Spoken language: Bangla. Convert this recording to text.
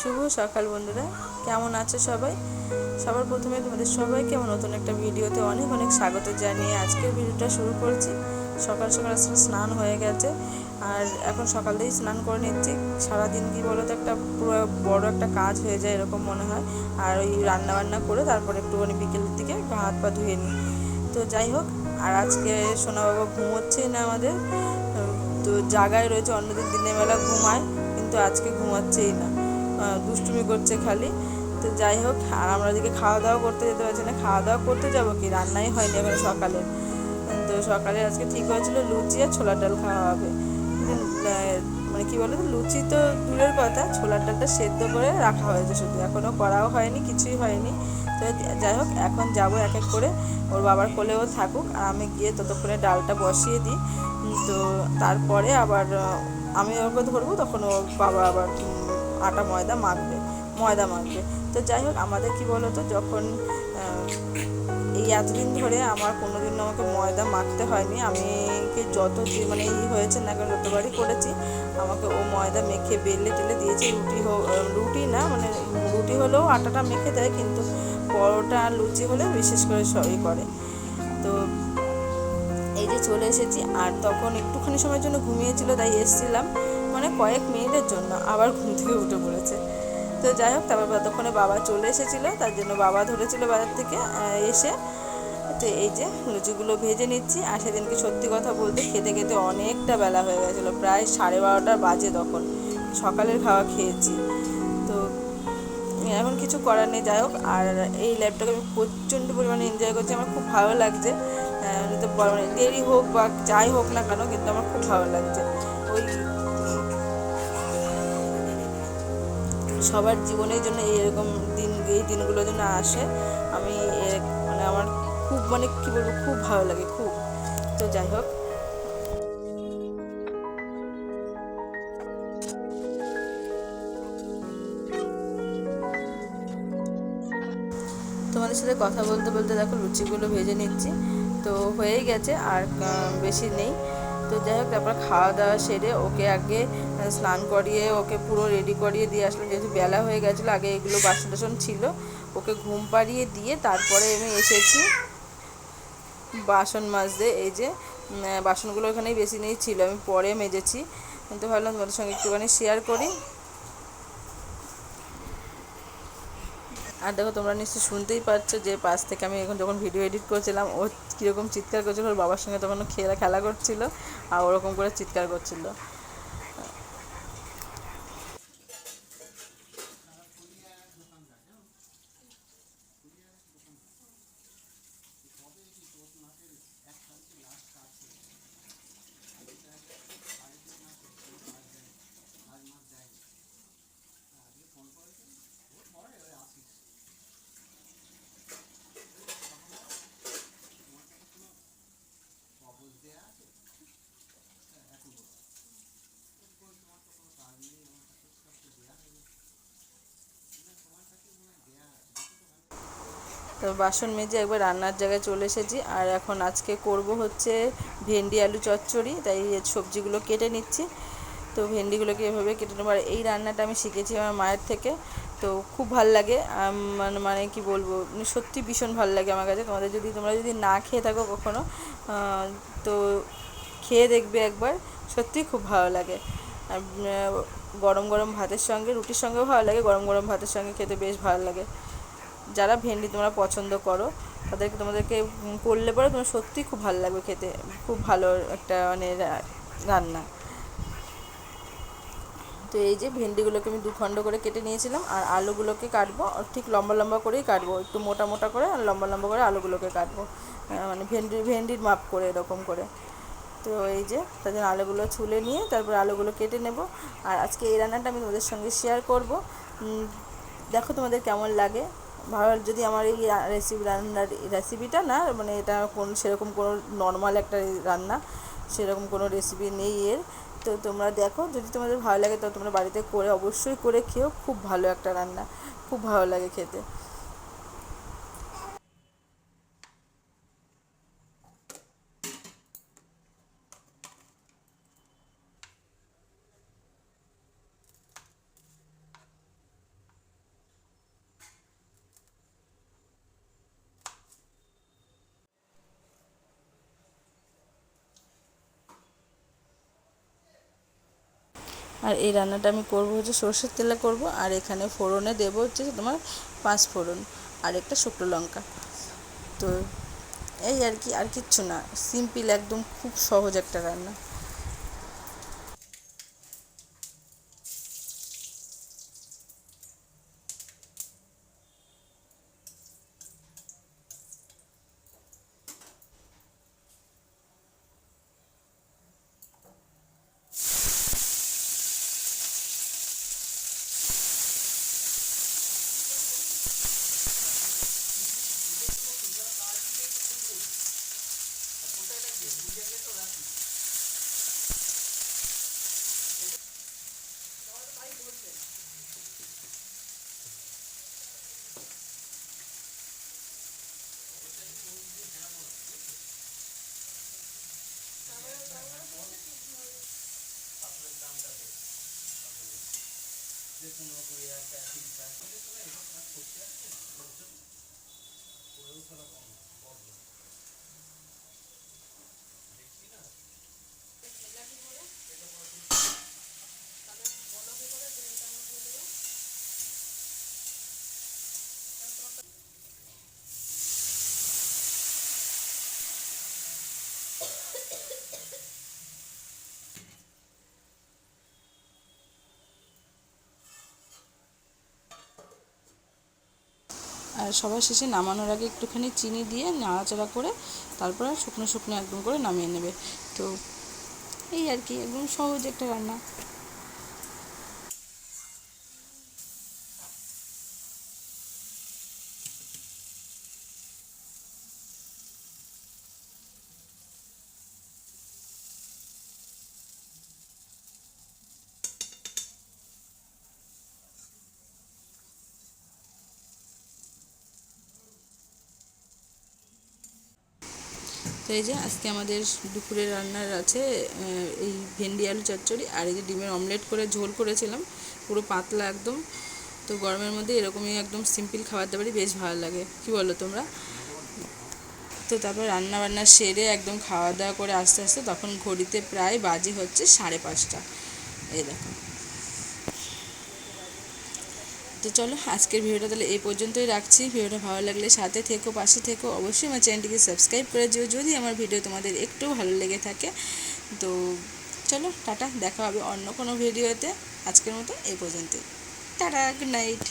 শুভ সকাল বন্ধুরা। কেমন আছো সবাই? সবার প্রথমে তোমাদের সবাইকে আমার নতুন একটা ভিডিওতে অনেক অনেক স্বাগত জানিয়ে আজকের ভিডিওটা শুরু করছি। সকাল সকাল আসলে স্নান হয়ে গেছে আর এখন সকাল থেকেই স্নান করে নিচ্ছি। সারাদিন কি বলো তো একটা পুরো বড় একটা কাজ হয়ে যায় এরকম মনে হয়। আর ওই রান্না বান্না করে তারপর একটুখানি বিকেলের দিকে হাত পা ধুয়ে নিই। তো যাই হোক, আর আজকে সোনা বাবা ঘুমোচ্ছেই না আমাদের। তো জায়গায় রয়েছে, অন্যদিন দিনের বেলা ঘুমায়, কিন্তু আজকে ঘুমাচ্ছেই না। দুষ্টুমি করছে খালি। তো যাই হোক, আর আমরা এদিকে খাওয়া দাওয়া করতে যেতে পারছি না। খাওয়া দাওয়া করতে যাব কি? রান্নাই হয়নি এখন সকালে। তো সকালে আজকে ঠিক হয়েছিল লুচি আর ছোলার ডাল খাওয়া হবে। মানে কি বলো লুচি তো দূরের কথা। ছোলার ডালটা সেদ্ধ করে রাখা হয়েছে শুধু। এখনও করাও হয়নি, কিছুই হয়নি। তো যাই হোক, এখন যাব এক এক করে। ওর বাবার কোলেও থাকুক, আর আমি গিয়ে ততক্ষণে ডালটা বসিয়ে দিই। তো তারপরে আবার আমি ওকে ধরবো, তখন ও বাবা আবার আটা ময়দা মাখবে ময়দা মাখবে। তো যাই হোক, আমাদের কি বলো তো যখন এই এতদিন ধরে আমার কোনোদিন আমাকে ময়দা মাখতে হয়নি, আমি কি যত মানে ই হয়েছে না কেন, যতবারই করেছি, আমাকে ও ময়দা মেখে বেলে টেলে দিয়েছে, রুটি রুটি না মানে রুটি হলেও আটাটা মেখে দেয়, কিন্তু পরোটা লুচি হলে বিশেষ করে সবই করে। তো এই যে চলে এসেছি, আর তখন একটুখানি সময়ের জন্য ঘুমিয়েছিল, তাই এসেছিলাম। মানে কয়েক মিনিটের জন্য আবার ঘুম থেকে উঠে পড়েছে। তো যাই হোক, তারপর ততক্ষণে বাবা চলে এসেছিল, তার জন্য বাবা ধরেছিল বাজার থেকে এসে তো এই যে লুচিগুলো ভেজে নিচ্ছি, আর সেদিনকে সত্যি কথা বলতে খেতে খেতে অনেকটা বেলা হয়ে গেছিল, প্রায় সাড়ে বারোটার বাজে তখন, সকালের খাওয়া খেয়েছি। তো এখন কিছু করার নেই, যাই হোক, আর এই ল্যাবটাকে আমি প্রচণ্ড পরিমাণে এনজয় করছি, আমার খুব ভালো লাগছে। তো মানে দেরি হোক বা যাই হোক না কেন, কিন্তু আমার খুব ভালো লাগছে। সবার জীবনের জন্য এরকম দিন, এই দিনগুলোর জন্য আসে। আমি মানে আমার খুব মানে কী বলব, খুব ভালো লাগে, খুব। তো যাই হোক। তোমাদের সাথে কথা বলতে বলতে দেখো লুচিগুলো ভেজে নিচ্ছি। তো হয়েই গেছে, আর বেশি নেই। তো যাই হোক, তারপর খাওয়া দাওয়া সেরে ওকে আগে স্নান করিয়ে ওকে পুরো রেডি করিয়ে দিয়ে আসলাম। যেহেতু বেলা হয়ে গেছিল, আগে এগুলো বাসন টাসন ছিল, ওকে ঘুম পাড়িয়ে দিয়ে তারপরে আমি এসেছি। বাসন মাজতে, এই যে বাসনগুলো ওখানেই বেশি নেই ছিল, আমি পরে মেজেছি। কিন্তু ভাবলাম তোমাদের সঙ্গে একটুখানি শেয়ার করি। আর দেখো, তোমরা নিশ্চয়ই শুনতেই পাচ্ছ যে পাশ থেকে আমি এখন যখন ভিডিও এডিট করছিলাম, ও কীরকম চিৎকার করছিল, ওর বাবার সঙ্গে তখন খেলা খেলা করছিল, আর ওরকম করে চিৎকার করছিল। তো বাসন মেজে একবার রান্নার জায়গায় চলে এসেছি। আর এখন আজকে করব হচ্ছে ভেন্ডি আলু চচ্চড়ি, তাই সবজিগুলো কেটে নিচ্ছি। তো ভেন্ডিগুলোকে এভাবে কেটে নেব। আর এই রান্নাটা আমি শিখেছি আমার মায়ের থেকে। তো খুব ভালো লাগে। মানে মানে কি বলব? মানে সত্যি ভীষণ ভালো লাগে আমার কাছে। তোমাদের যদি, তোমরা যদি না খেয়ে থাকো কখনো তো খেয়ে দেখবে একবার। সত্যি খুব ভালো লাগে। আর গরম গরম ভাতের সঙ্গে, রুটির সঙ্গেও ভালো লাগে। গরম গরম ভাতের সঙ্গে খেতে বেশ ভালো লাগে। যারা ভেন্ডি তোমরা পছন্দ করো, তাদেরকে তোমাদেরকে করলে পরে তোমার সত্যিই খুব ভালো লাগবে খেতে। খুব ভালো একটা মানে রান্না। তো এই যে ভেন্ডিগুলোকে আমি দুখণ্ড করে কেটে নিয়েছিলাম, আর আলুগুলোকে কাটবো ঠিক লম্বা লম্বা করেই কাটবো, একটু মোটা মোটা করে আর লম্বা লম্বা করে আলুগুলোকে কাটবো। মানে ভেন্ডি, ভেন্ডির মাপ করে, এরকম করে। তো এই যে, তার জন্য আলুগুলো ছুলে নিয়ে তারপর আলুগুলো কেটে নেব। আর আজকে এই রান্নাটা আমি তোমাদের সঙ্গে শেয়ার করব। দেখো তোমাদের কেমন লাগে। যদি আমার এই রেসিপি রান্নার রেসিপিটা না মানে এটা কোন, সেরকম কোনো নর্মাল একটা রান্না, সেরকম কোনো রেসিপি নেই এর। তো তোমরা দেখো, যদি তোমাদের ভালো লাগে তো তোমরা বাড়িতে করে, অবশ্যই করে খেও, খুব ভালো একটা রান্না, খুব ভালো লাগে খেতে। আর এই রান্নাটা আমি করব হচ্ছে সর্ষের তেলে করব, আর এখানে ফোড়নে দেব হচ্ছে তোমার পাঁচ ফোড়ন, আর একটা শুকনো লঙ্কা। তো এই আর কি, আর কিচ্ছু না, সিম্পল একদম খুব সহজ একটা রান্না। like that piece back. আর সবার শেষে নামানোর আগে একটুখানি চিনি দিয়ে নাড়াচাড়া করে তারপরে শুকনো শুকনো একদম করে নামিয়ে নেবে। তো এই আর কি, একদম সহজ একটা রান্না। তো এই যে আজকে আমাদের দুপুরে রান্নার আছে এই ভেন্ডি আলু চচ্চড়ি আর এই যে ডিমের অমলেট করে ঝোল করেছিলাম, পুরো পাতলা একদম। তো গরমের মধ্যে এরকমই একদম সিম্পল খাবার দাবারই বেশ ভালো লাগে। কি বলো তোমরা? তো তারপর রান্না বান্না সেরে একদম খাওয়া দাওয়া করে আস্তে আস্তে তখন ঘড়িতে প্রায় বাজে হচ্ছে সাড়ে পাঁচটা। এই দেখো। তো চলো, আজকের ভিডিওটা তাহলে এই পর্যন্তই রাখছি। ভিডিওটা ভালো লাগলে সাথে থেকো, পাশে থেকো। অবশ্যই আমার চ্যানেলটিকে সাবস্ক্রাইব করে দিও। যদি আমার ভিডিও তোমাদের একটু ভালো লেগে থাকে, তো চলো, টাটা। দেখা হবে অন্য কোনো ভিডিওতে। আজকের মতো এই পর্যন্তই। Tata good night